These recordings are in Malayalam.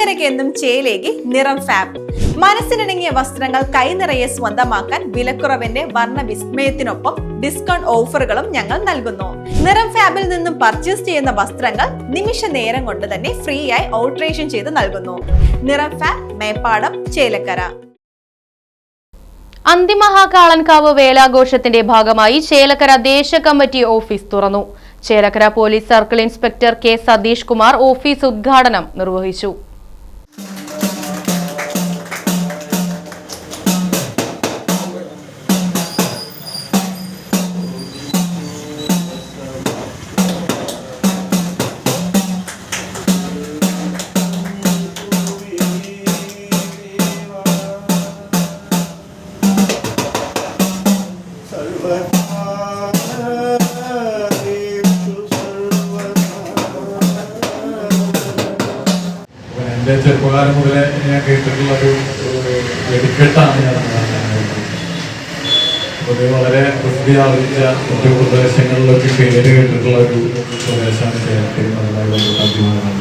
ചേലക്കരയ്ക്ക് എന്നും ചേലേക്ക് നിറം ഫാബ് മനസ്സിനിണങ്ങിയ വസ്ത്രങ്ങൾ കൈനിറയെ സ്വന്തമാക്കാൻ വിലക്കുറവിന്റെ വർണ വിസ്മയത്തിനൊപ്പം ഡിസ്കൗണ്ട് ഓഫറുകളും ഞങ്ങൾ നൽകുന്നു. നിറം ഫാബിൽ നിന്നും പർച്ചേസ് ചെയ്യുന്ന വസ്ത്രങ്ങൾ നിമിഷ നേരം കൊണ്ട് തന്നെ ഫ്രീ ആയി ഓൾട്രേഷൻ ചെയ്ത് നൽകുന്നു. നിറം ഫാബ് മേപ്പാടം ചേലക്കര. അന്തിമഹാകാളൻകാവ് വേലാഘോഷത്തിന്റെ ഭാഗമായി ചേലക്കര ദേശ കമ്മിറ്റി ഓഫീസ് തുറന്നു. Chelakkara police circle inspector K Satheesh Kumar office ഉദ്ഘാടനം നിർവഹിച്ചു. എന്റെ ചെറുപ്പകാലം മുതലേ ഞാൻ കേട്ടിട്ടുള്ള ഒരു വെടിക്കെട്ടാണ് ഞാൻ കാണുന്നത്. വളരെ പ്രസിദ്ധി ആർജിച്ച മറ്റു പ്രദേശങ്ങളിലൊക്കെ പേര് കേട്ടിട്ടുള്ള ഒരു പ്രദേശമാണ് കേരളത്തിൽ അതുമായി ബന്ധപ്പെട്ട അഭിമാനമാണ്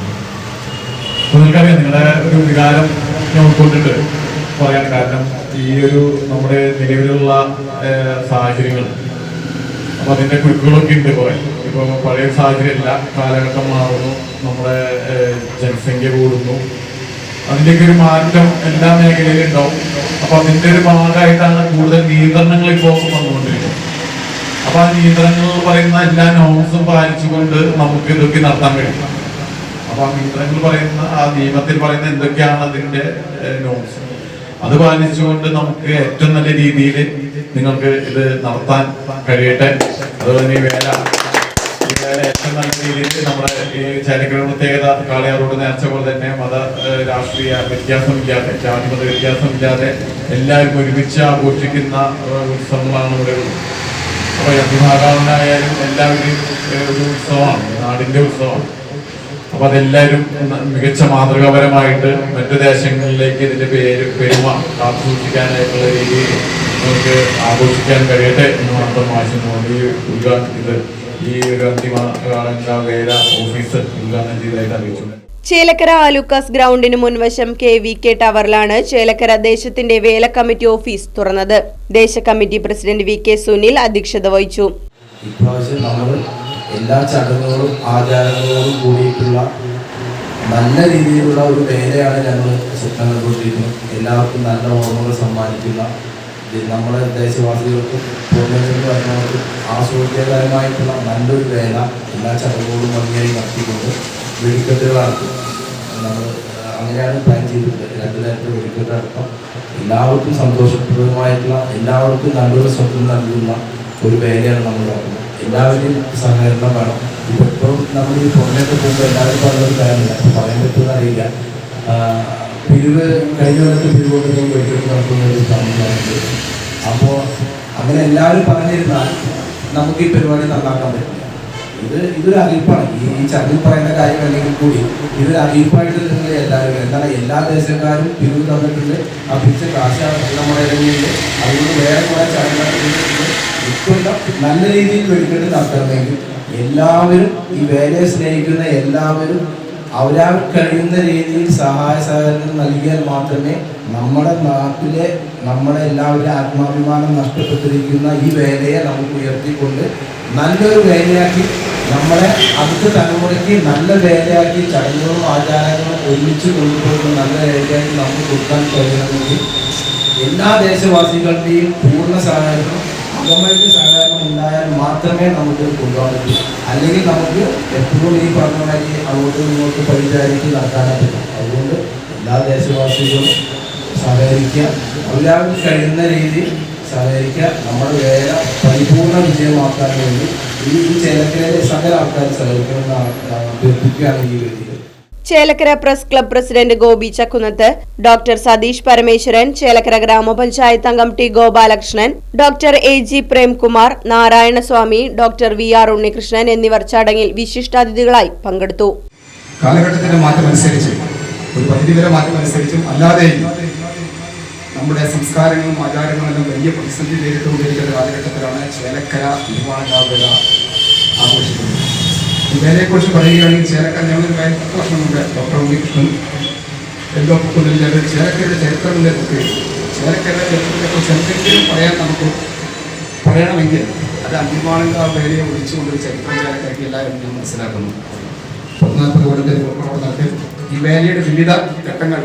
നിങ്ങൾക്കറിയാം നിങ്ങളുടെ ഒരു വികാരം ഞാൻ ഉൾക്കൊണ്ടിട്ട് പറയാൻ കാരണം ഈ ഒരു നമ്മുടെ നിലവിലുള്ള സാഹചര്യങ്ങൾ. അപ്പൊ അതിന്റെ കുരുക്കുകളൊക്കെ ഉണ്ട് കുറെ. ഇപ്പൊ പഴയ സാഹചര്യമല്ല കാലഘട്ടം മാറുന്നു നമ്മുടെ ജനസംഖ്യ കൂടുന്നു. അതിന്റെയൊക്കെ ഒരു മാറ്റം എല്ലാ മേഖലയിലും ഉണ്ടാവും. അപ്പൊ അതിന്റെ ഒരു ഭാഗമായിട്ടാണ് കൂടുതൽ നിയന്ത്രണങ്ങൾ ഇപ്പോൾ വന്നുകൊണ്ടിരിക്കുന്നത്. അപ്പൊ ആ നിയന്ത്രണങ്ങൾ എന്ന് പറയുന്ന എല്ലാ നോംസും പാലിച്ചുകൊണ്ട് നമുക്ക് ഇതൊക്കെ നടത്താൻ കഴിയും. അപ്പൊ ആ നിയന്ത്രണങ്ങൾ പറയുന്ന ആ നിയമത്തിൽ പറയുന്ന എന്തൊക്കെയാണ് അതിന്റെ നോംസ് അത് പാലിച്ചുകൊണ്ട് നമുക്ക് ഏറ്റവും നല്ല രീതിയിൽ നിങ്ങൾക്ക് ഇത് നടത്താൻ കഴിയട്ടെ. അതുപോലെ തന്നെ വേല ഏറ്റവും നല്ല രീതിയിൽ നമ്മുടെ ഈ ചരിത്ര പ്രത്യേകത കാളിയാറോട് നേർച്ച പോലെ തന്നെ മത രാഷ്ട്രീയ വ്യത്യാസമില്ലാതെ ജാതിമത വ്യത്യാസമില്ലാതെ എല്ലാവരും ഒരുമിച്ച് ആഘോഷിക്കുന്ന ഉത്സവങ്ങളാണ് ഇവിടെ ഉള്ളത്. അപ്പൊ അഭിമാകാവനായാലും എല്ലാവരും ഒരു ഉത്സവമാണ് നാടിന്റെ ഉത്സവമാണ്. അപ്പോൾ അതെല്ലാവരും മികച്ച മാതൃകാപരമായിട്ട് മറ്റു ദേശങ്ങളിലേക്ക് ഇതിന്റെ പേര് പെരുമ കാത്തുസൂക്ഷിക്കാനായിട്ടുള്ള രീതിയിൽ നമുക്ക് ആഘോഷിക്കാൻ കഴിയട്ടെ എന്ന് മാത്രം ആശിക്കുന്നു ഈ ഉദ്ഘാടനം ഇത് ഈ ഒരു അന്തിമ വേല ഓഫീസ് ഉദ്ഘാടനം ചെയ്തതായിട്ട് ചേലക്കര ആലൂക്കാസ് ഗ്രൗണ്ടിന് മുൻവശം കെ വി കെ ടവറിലാണ് ചേലക്കര ദേശത്തിന്റെ വേല കമ്മിറ്റി ഓഫീസ് തുറന്നത്. ദേശ committee president V K Sunil അധ്യക്ഷത വഹിച്ചു. ഇപ്രാവശ്യം നമ്മൾ എല്ലാ ചടങ്ങുകളും ആചാരങ്ങളോടും കൂടിയിട്ടുള്ള നല്ല രീതിയിലുള്ള ഒരു വേലയാണ് ഞങ്ങൾ സ്വപ്നം കണ്ടുകൊണ്ടിരിക്കുന്നത് എല്ലാവർക്കും നല്ല ഓർമ്മകൾ സമ്മാനിക്കുന്ന ഇത് നമ്മുടെ ദേശവാസികൾക്കും പൂർണങ്ങൾക്ക് വരുന്നവർക്കും നല്ലൊരു വേല എല്ലാ ചടങ്ങുകളും ഭംഗിയായി നടത്തിക്കൊണ്ട് വെടിക്കെട്ടുകൾ നടത്തും നമ്മൾ അങ്ങനെയാണ് പ്ലാൻ ചെയ്തിട്ടുള്ളത്. രണ്ട് നേരത്തെ വെടിക്കെട്ട് അടക്കം എല്ലാവർക്കും സന്തോഷപ്രദമായിട്ടുള്ള എല്ലാവർക്കും നല്ലൊരു സ്വപ്നം നൽകുന്ന ഒരു വേലയാണ് നമ്മൾ നടക്കുന്നത് എല്ലാവരുടെയും സഹകരണം വേണം. ഇപ്പൊ ഇപ്പോൾ നമ്മൾ ഈ പുറമേക്ക് പോകുമ്പോൾ എല്ലാവരും പറഞ്ഞൊരു കാര്യമില്ല പറയാൻ പറ്റുമെന്ന് അറിയില്ല. പിരിവ് കഴിഞ്ഞ കൊല്ലത്ത് പിരിവ് കൊണ്ട് വെടിക്കെട്ട് നടത്തുന്ന ഒരു സമയമാണിത് അപ്പോൾ അങ്ങനെ എല്ലാവരും പറഞ്ഞിരുന്നാൽ നമുക്ക് ഈ പരിപാടി നന്നാക്കാൻ പറ്റും ഇത് ഇതൊരു അറിയിപ്പാണ്. ഈ ചടങ്ങിൽ പറയുന്ന കാര്യം അല്ലെങ്കിൽ കൂടി ഇതൊരു അറിയിപ്പായിട്ട് നിങ്ങൾ എല്ലാവരും എന്താണ് എല്ലാ ദേശക്കാരും പിരിവ് തന്നിട്ടുണ്ട്. ആ പിരിച്ച കാശ് നമ്മുടെ ഇടയിലുണ്ട്. അതുകൊണ്ട് വേറെ കുറെ ചടങ്ങുകൾ ഇക്കൊല്ലം നല്ല രീതിയിൽ വെടിക്കെട്ട് നടത്തണമെങ്കിൽ എല്ലാവരും ഈ വേലയെ സ്നേഹിക്കുന്ന എല്ലാവരും അവരാൽ കഴിയുന്ന രീതിയിൽ സഹായ സഹകരണം നൽകിയാൽ മാത്രമേ നമ്മുടെ നാട്ടിലെ നമ്മുടെ എല്ലാവരുടെ ആത്മാഭിമാനം നഷ്ടപ്പെട്ടിരിക്കുന്ന ഈ വേലയെ നമുക്ക് ഉയർത്തിക്കൊണ്ട് നല്ലൊരു വേലയാക്കി നമ്മളെ അടുത്ത തലമുറയ്ക്ക് നല്ല വേലയാക്കി ചടങ്ങുകളും ആചാരങ്ങളും ഒരുമിച്ച് കൊണ്ടുപോകുന്ന നല്ല വേലയാക്കി നമുക്ക് കൊടുക്കാൻ കഴിയണമെങ്കിൽ എല്ലാ ദേശവാസികളുടെയും പൂർണ സഹകരണം അകമഴിഞ്ഞ സഹകരണം ഉണ്ടായാൽ മാത്രമേ നമുക്ക് കൊണ്ടുപോകാൻ പറ്റൂ. അല്ലെങ്കിൽ നമുക്ക് എപ്പോഴും ഈ പറഞ്ഞ മാതിരി അങ്ങോട്ടും ഇങ്ങോട്ടും പരിചാരിച്ച് നടത്താനേ പറ്റും. അതുകൊണ്ട് എല്ലാ ദേശവാസികളും സഹകരിക്കുക. എല്ലാവർക്കും കഴിയുന്ന രീതിയിൽ സഹകരിക്കുക. നമ്മുടെ വേല പരിപൂർണ വിജയമാക്കാൻ വേണ്ടി ഈ ചേലക്കരയിലെ സകല ആൾക്കാർ സഹകരിക്കണമെന്ന് അഭ്യർത്ഥിക്കുകയാണ് ഈ വേദിയിൽ. Chelakkara press club president Gopi Chakkunnath doctor Satheesh Parameswaran Chelakkara ഗ്രാമപഞ്ചായത്ത് അംഗം T Gopalakrishnan doctor A G Premkumar Narayanaswamy doctor V R Unnikrishnan എന്നിവർ ചടങ്ങിൽ വിശിഷ്ടാതിഥികളായി പങ്കെടുത്തു. കാലഘട്ടത്തിന്റെ മാറ്റമനുസരിച്ച് ഒരു പരിധിവരെ മാറ്റമനുസരിച്ചും അല്ലാതെയും നമ്മുടെ സംസ്കാരങ്ങളും ആചാരങ്ങളും വലിയ പ്രതിസന്ധി നേരിട്ടുകൊണ്ടിരിക്കുന്ന കാലഘട്ടത്തിലാണ് ചേലക്കര തിരുവാണക്കാവേല ആഘോഷിക്കുന്നത്. വേലയെക്കുറിച്ച് പറയുകയാണെങ്കിൽ ചേലക്കര ഞങ്ങൾ പത്ത് വർഷം ഡോക്ടർ ഉണ്ണികൃഷ്ണൻ എന്തോ പൊക്കുന്നില്ല ചേലക്കരയുടെ ചരിത്രമില്ല പ്രത്യേകിച്ച് ചേലക്കരയുടെ ചരിത്രത്തെക്കുറിച്ച് എന്തെങ്കിലും പറയാൻ നമുക്ക് പറയണമെങ്കിൽ അത് അന്തിമാനങ്കാവ് വേലയെ ഒഴിച്ചുകൊണ്ടൊരു ചരിത്രം ചേലക്കരയ്ക്ക് എല്ലാവരും ഞാൻ മനസ്സിലാക്കുന്നു. പതിനാൽപ്പത് കൊല്ലത്തെ ഈ വേലയുടെ വിവിധ ഘട്ടങ്ങൾ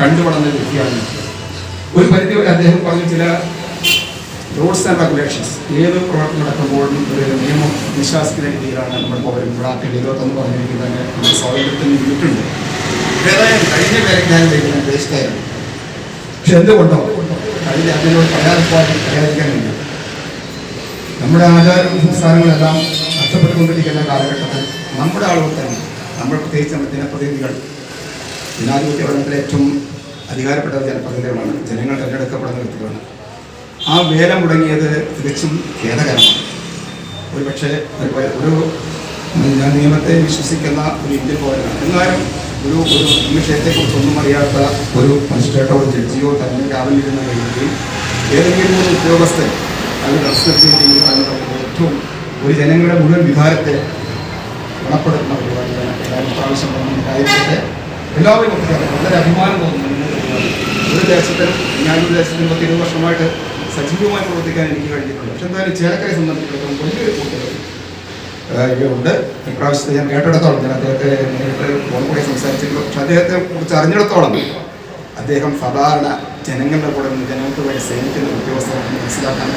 കണ്ടുപടന്ന വ്യക്തിയാണ് ഒരു പരിധി വരെ അദ്ദേഹം പറഞ്ഞ ചില റൂൾസ് ആൻഡ് റെഗുലേഷൻസ് ഏത് പ്രവർത്തനം നടക്കുമ്പോഴും ഒരു നിയമം വിശ്വാസിക്കുന്ന രീതിയിലാണ് നമ്മൾ പൗരൻ ഇവിടെ ആർട്ടിൽ ഇരുപത്തൊന്ന് പറഞ്ഞിരിക്കുന്നത് നമ്മുടെ സ്വാതന്ത്ര്യത്തിന് ലിമിറ്റുണ്ട് ഏതായാലും കഴിഞ്ഞ പേരെ ഞാൻ ദേശത്തായിരുന്നു പക്ഷെ എന്തുകൊണ്ടോ? കഴിഞ്ഞ അതിനോട് പറയാതിരിക്കാൻ പരിഹരിക്കാനില്ല നമ്മുടെ ആചാരവും സംസ്കാരങ്ങളെല്ലാം നഷ്ടപ്പെട്ടുകൊണ്ടിരിക്കുന്ന കാലഘട്ടത്തിൽ നമ്മുടെ ആളുകൾ തന്നെ നമ്മൾ പ്രത്യേകിച്ച് നമ്മുടെ ജനപ്രതിനിധികൾ ജനാധിപത്യ ഭരണത്തിലെ ഏറ്റവും അധികാരപ്പെട്ട ജനപ്രതിനിധികളാണ്. ജനങ്ങൾ തിരഞ്ഞെടുക്കപ്പെടുന്ന വ്യക്തികളാണ്. ആ വേല മുടങ്ങിയത് തികച്ചും ഖേദകരമാണ്. ഒരു പക്ഷേ ഒരു ഞാൻ നിയമത്തെ വിശ്വസിക്കുന്ന ഒരു ഇന്ത്യൻ പൗരനാണ്. എന്നാലും ഒരു ഒരു വിഷയത്തെക്കുറിച്ചൊന്നും അറിയാത്ത ഒരു മജിസ്ട്രേറ്റോ ജഡ്ജിയോ തന്നെ രാവിലിരുന്ന് കഴിയുകയും ഏതെങ്കിലും ഒരു ഉദ്യോഗസ്ഥൻ അത് നടത്തുകയും അതിനുള്ള ഏറ്റവും ഒരു ജനങ്ങളുടെ മുഴുവൻ വികാരത്തെ ഗുണപ്പെടുത്തുന്ന പരിപാടിയാണ് എല്ലാവരും പ്രാവശ്യം ഉണ്ടായിരിക്കട്ടെ എല്ലാവരും ഒത്തുചേർന്ന് വളരെ അഭിമാനം തോന്നുന്നു ഒരു ദേശത്തിൽ ഞാനൊരു ദേശത്തിൽ പത്തിരുപത് വർഷമായിട്ട് സജീവമായി പ്രവർത്തിക്കാൻ എനിക്ക് കഴിഞ്ഞിട്ടുണ്ട്. പക്ഷെ എന്തായാലും ചേലക്കരെ സംബന്ധിച്ചിടത്തോളം വലിയൊരു കൂട്ടുകൾ ഉണ്ട് ഇപ്രാവശ്യത്തെ ഞാൻ കേട്ടിടത്തോളം ഞാൻ അദ്ദേഹത്തെ നേരിട്ട് ഫോൺ കൂടി സംസാരിച്ചിട്ടുള്ളൂ പക്ഷെ അദ്ദേഹത്തെ കുറിച്ച് അറിഞ്ഞിടത്തോളം അദ്ദേഹം സാധാരണ ജനങ്ങളുടെ കൂടെ നിന്ന് ജനങ്ങൾക്ക് വേണ്ടി സേവിക്കുന്ന ഉദ്യോഗസ്ഥർ മനസ്സിലാക്കാൻ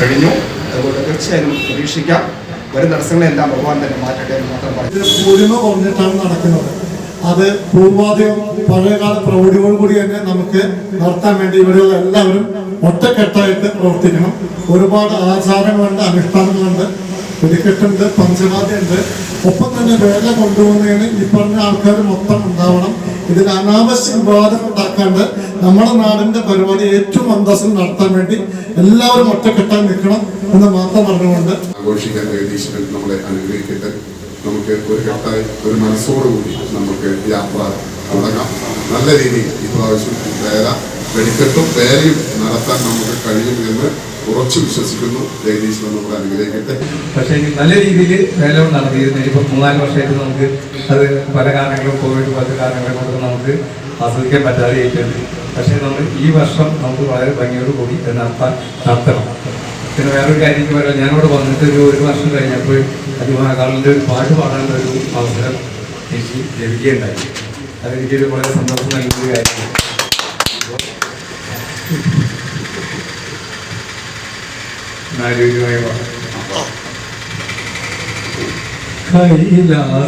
കഴിഞ്ഞു. അതുകൊണ്ട് തീർച്ചയായും പ്രതീക്ഷിക്കാം. വരും തടസ്സങ്ങളെല്ലാം ഭഗവാൻ തന്നെ മാറ്റട്ടെ എന്ന് മാത്രം പറഞ്ഞു പൂരിമ നടക്കുന്നത്. അത് പൂർവാധികം പഴയകാല പ്രൗഢിയോട് കൂടി തന്നെ നമുക്ക് നടത്താൻ വേണ്ടി ഇവിടെയുള്ള എല്ലാവരും ഒറ്റക്കെട്ടായിട്ട് പ്രവർത്തിക്കണം. ഒരുപാട് ആചാരങ്ങളുണ്ട് അനുഷ്ഠാനങ്ങളുണ്ട്. വെടിക്കെട്ടുണ്ട് പഞ്ചവാദ്യുണ്ട് ഒപ്പം തന്നെ വേല കൊണ്ടുപോകുന്നതിന് ഈ പറഞ്ഞ ആൾക്കാർ മൊത്തം ഉണ്ടാവണം. ഇതിൽ അനാവശ്യ വിവാദം ഉണ്ടാക്കാണ്ട് നമ്മുടെ നാടിന്റെ പരിപാടി ഏറ്റവും അന്തസ്സിൽ നടത്താൻ വേണ്ടി എല്ലാവരും ഒറ്റക്കെട്ടാൻ നിൽക്കണം എന്ന് മാത്രം പറഞ്ഞുകൊണ്ട് ആഘോഷിക്കാൻ നമ്മളെ അനുഗ്രഹിക്കട്ടെ. നമുക്ക് ഒരു ഘട്ടമായി ഒരു മനസ്സോടുകൂടി നമുക്ക് യാത്ര തുടങ്ങാം. നല്ല രീതിയിൽ ഇപ്രാവശ്യം വേല വെടിക്കെട്ടും വേലയും നടത്താൻ നമുക്ക് കഴിയും എന്ന് ഉറച്ചു വിശ്വസിക്കുന്നു ജഗദീശ്വരൻ നമുക്ക് അനുഗ്രഹിക്കട്ടെ. പക്ഷേ നല്ല രീതിയിൽ വേലവും നടത്തിയിരുന്നു. ഇപ്പം മൂന്നാൽ വർഷമായിട്ട് നമുക്ക് അത് പല കാരണങ്ങളും കോവിഡ് പല കാരണങ്ങളും കൊണ്ട് നമുക്ക് ആസ്വദിക്കാൻ പറ്റാതെ ആയിട്ടുണ്ട് പക്ഷേ നമ്മൾ ഈ വർഷം നമുക്ക് വളരെ ഭംഗിയോട് കൂടി നടത്താൻ നടത്തണം. പിന്നെ വേറൊരു കാര്യം പറയാം ഞാനിവിടെ വന്നിട്ട് ഒരു ഒരു വർഷം കഴിഞ്ഞപ്പോൾ അതിമഹാകാളിന്റെ ഒരു പാട്ട് പാടാനുള്ള ഒരു അവസരം എനിക്ക് ലഭിക്കുകയുണ്ടായി. അതെനിക്കൊരു വളരെ സന്തോഷം നൽകുന്ന കാര്യമാണ്.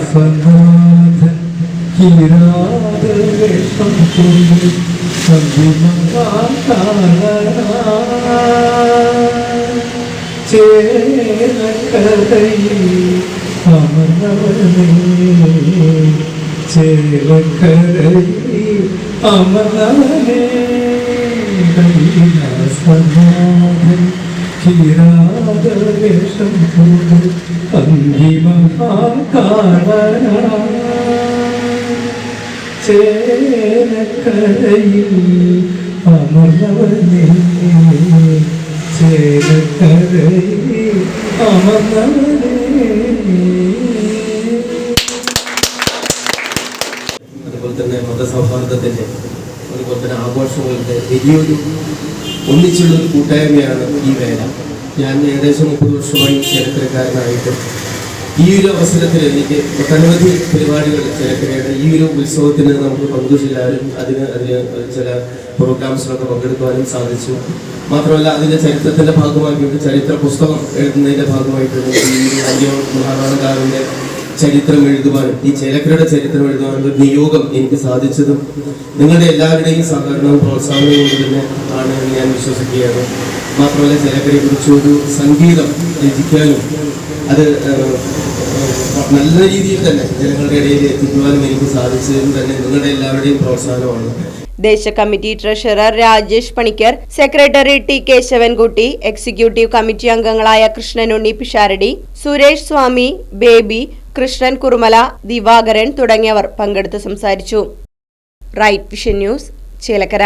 കൈലാസനാഥൻ കിരാതവേഷം കൊണ്ട് ചേലക്കരയിൽ അമർന്നവനേ കൈലാസനാഥൻ കിരാതവേഷം കൊണ്ട് ചേലക്കരയിൽ അമർന്നവനേ ചേലക്കരയിൽ അമർന്നവനേ അതുപോലെ തന്നെ മതസൗഹാർദ്ദത്തിന്റെ ആഘോഷങ്ങളുടെ വലിയൊരു ഒന്നിച്ചുള്ള ഒരു കൂട്ടായ്മയാണ് ഈ വേല. ഞാൻ ഏകദേശം മുപ്പത് വർഷമായി ചേലക്കരക്കാരനായിട്ട് ഈ ഒരു അവസരത്തിൽ എനിക്ക് ഒട്ടനവധി പരിപാടികൾ ചേലക്കരയുടെ ഈ ഒരു ഉത്സവത്തിന് നമുക്ക് പങ്കുചെല്ലാനും അതിന് അതിന് ചില പ്രോഗ്രാംസിലൊക്കെ പങ്കെടുക്കുവാനും സാധിച്ചു. മാത്രമല്ല അതിന്റെ ചരിത്രത്തിന്റെ ഭാഗമാക്കിയിട്ട് ചരിത്ര പുസ്തകം എഴുതുന്നതിന്റെ ഭാഗമായിട്ട് ഈ അയ്യോ മഹാറാണകാവിന്റെ ചരിത്രം എഴുതുവാനും ഈ ചേലക്കരയുടെ ചരിത്രം എഴുതുവാനും ഒരു നിയോഗം എനിക്ക് സാധിച്ചതും നിങ്ങളുടെ എല്ലാവരുടെയും സഹകരണവും പ്രോത്സാഹനവും കൊണ്ട് തന്നെ ആണ് ഞാൻ വിശ്വസിക്കുകയാണ്. മാത്രമല്ല ചേലക്കരയെ കുറിച്ച് ഒരു സംഗീതം രചിക്കാനും അത് നല്ല രീതിയിൽ തന്നെ ജനങ്ങളുടെ ഇടയിൽ എത്തിക്കുവാനും എനിക്ക് സാധിച്ചതും തന്നെ നിങ്ങളുടെ എല്ലാവരുടെയും പ്രോത്സാഹനമാണ്. ദേശ committee treasurer Rajesh Panicker secretary T Keshavankutty executive committee അംഗങ്ങളായ കൃഷ്ണൻ ഉണ്ണി പിഷാരടി സുരേഷ് സ്വാമി ബേബി കൃഷ്ണൻ കുറുമല ദിവാകരൻ തുടങ്ങിയവർ പങ്കെടുത്ത് സംസാരിച്ചു. Right vision news Chelakkara.